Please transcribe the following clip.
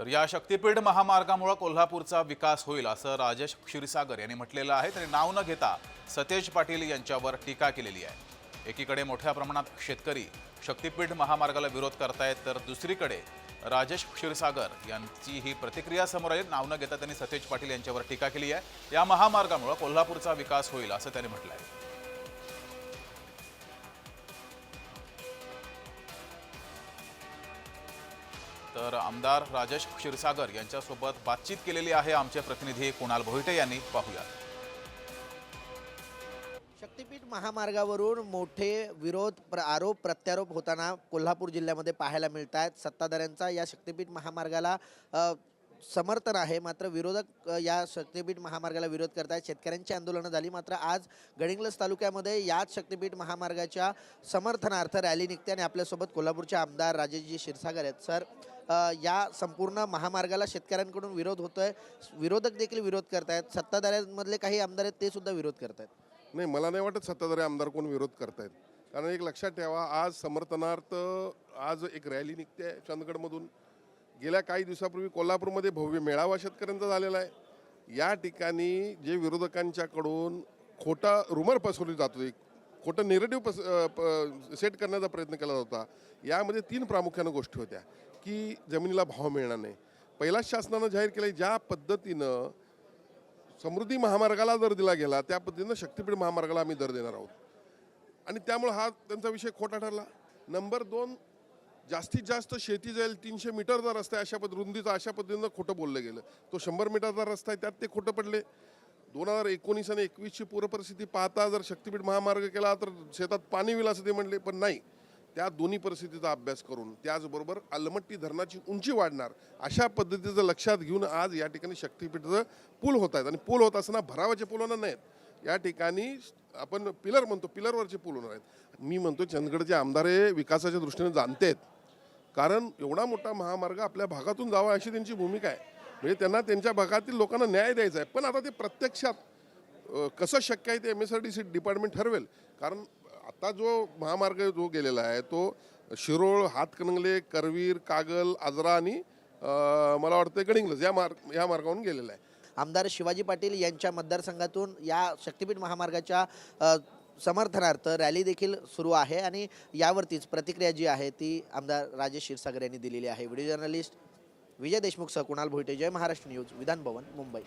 तर या शक्तीपीठ महामार्गामुळे कोल्हापूरचा विकास होईल असं राजेश क्षीरसागर यांनी म्हटलेलं आहे. तरी नाव न घेता सतेज पाटील यांच्यावर टीका केलेली आहे. एकीकडे मोठ्या प्रमाणात शेतकरी शक्तीपीठ महामार्गाला विरोध करतायत तर दुसरीकडे राजेश क्षीरसागर यांची ही प्रतिक्रिया समोर आली नाव न घेता त्यांनी सतेज पाटील यांच्यावर टीका केली आहे. या महामार्गामुळे कोल्हापूरचा विकास होईल असं त्यांनी म्हटलं आहे तर आमदार राजेश क्षीरसागर यांच्यासोबत बातचीत केलेली आहे आमचे प्रतिनिधी कुणाल भोईटे यांनी. पाहूया. शक्तीपीठ महामार्गावरून मोठे विरोध प्र आरोप प्रत्यारोप होताना कोल्हापूर जिल्ह्यामध्ये पाहायला मिळत आहेत सत्ताधाऱ्यांचा या शक्तीपीठ महामार्गाला समर्थन आहे. मात्र विरोधक या शक्तीपीठ महामार्गाला विरोध करत आहेत शेतकऱ्यांची आंदोलनं झाली. मात्र आज गडिंग्लस तालुक्यामध्ये याच शक्तीपीठ महामार्गाच्या समर्थनार्थ रॅली निघते आणि आपल्यासोबत कोल्हापूरचे आमदार राजेशजी क्षीरसागर आहेत. सर या संपूर्ण महामार्गाला शेतकऱ्यांकडून विरोध होतोय. विरोधक देखील विरोध करत आहेत सत्ताधाऱ्यांमधले काही आमदार आहेत ते सुद्धा विरोध आहेत नाही मला नाही वाटत सत्ताधारी आमदार कोण विरोध आहेत कारण एक लक्षात ठेवा आज समर्थनार्थ आज एक रॅली निघते चंदगडमधून. गेल्या काही दिवसापूर्वी कोल्हापूरमध्ये भव्य मेळावा शेतकऱ्यांचा झालेला आहे. या ठिकाणी जे विरोधकांच्याकडून खोटा रुमर पसरवली जात होती खोटं नेरेटिव्ह पस प- सेट करण्याचा प्रयत्न केला होता. यामध्ये तीन प्रामुख्यानं गोष्टी होत्या की जमिनीला भाव मिळणार नाही. पहिलाच शासनानं जाहीर केलं ज्या पद्धतीनं समृद्धी महामार्गाला दर दिला गेला त्या पद्धतीनं शक्तीपीठ महामार्गाला आम्ही दर देणार आहोत. आणि त्यामुळे हा त्यांचा विषय खोटा ठरला. नंबर दोन जास्तीत जास्त शेती जाईल तीनशे मीटरचा रस्ता आहे अशा पद्ध रुंदीचा अशा पद्धतीनं खोटं बोललं गेलं. तो शंभर मीटरचा रस्ता आहे त्यात ते खोटं पडले. दोन हजार एकोणीस आणि एकवीसची पूरपरिस्थिती पाहता जर शक्तीपीठ महामार्ग केला तर शेतात पाणी विलास असं ते म्हणले पण नाही. त्या दोन्ही परिस्थितीचा अभ्यास करून त्याचबरोबर अलमट्टी धरणाची उंची वाढणार अशा पद्धतीचं लक्षात घेऊन आज या ठिकाणी शक्तीपीठाचं पूल होत आहेत. आणि पूल होत असताना भरावाचे पूल होणार नाहीत. या ठिकाणी आपण पिलर म्हणतो पिलरवरचे पूल होणार आहेत. मी म्हणतो चंदगडचे आमदार हे विकासाच्या दृष्टीने जाणते आहेत कारण एवढा मोठा महामार्ग आपल्या भागातून जावा अशी त्यांची भूमिका आहे. म्हणजे त्यांना त्यांच्या भागातील लोकांना न्याय द्यायचा आहे. पण आता ते प्रत्यक्षात कसं शक्य आहे ते M S R D C department ठरवेल. कारण आता जो महामार्ग जो गेलेला आहे तो शिरोळ हातकणंगले करवीर कागल आजरा आणि मला वाटतं गडिंग्लज या मार्ग या मार्गावरून गेलेला आहे. आमदार शिवाजी पाटील यांच्या मतदारसंघातून या शक्तीपीठ महामार्गाच्या समर्थनार्थ रॅली देखील सुरू आहे आणि यावरतीच प्रतिक्रिया जी आहे ती आमदार राजेश क्षीरसागर यांनी दिलेली आहे. व्हिडिओ जर्नलिस्ट विजय देशमुख सह कुणाल भोईटे जय महाराष्ट्र न्यूज विधान भवन मुंबई.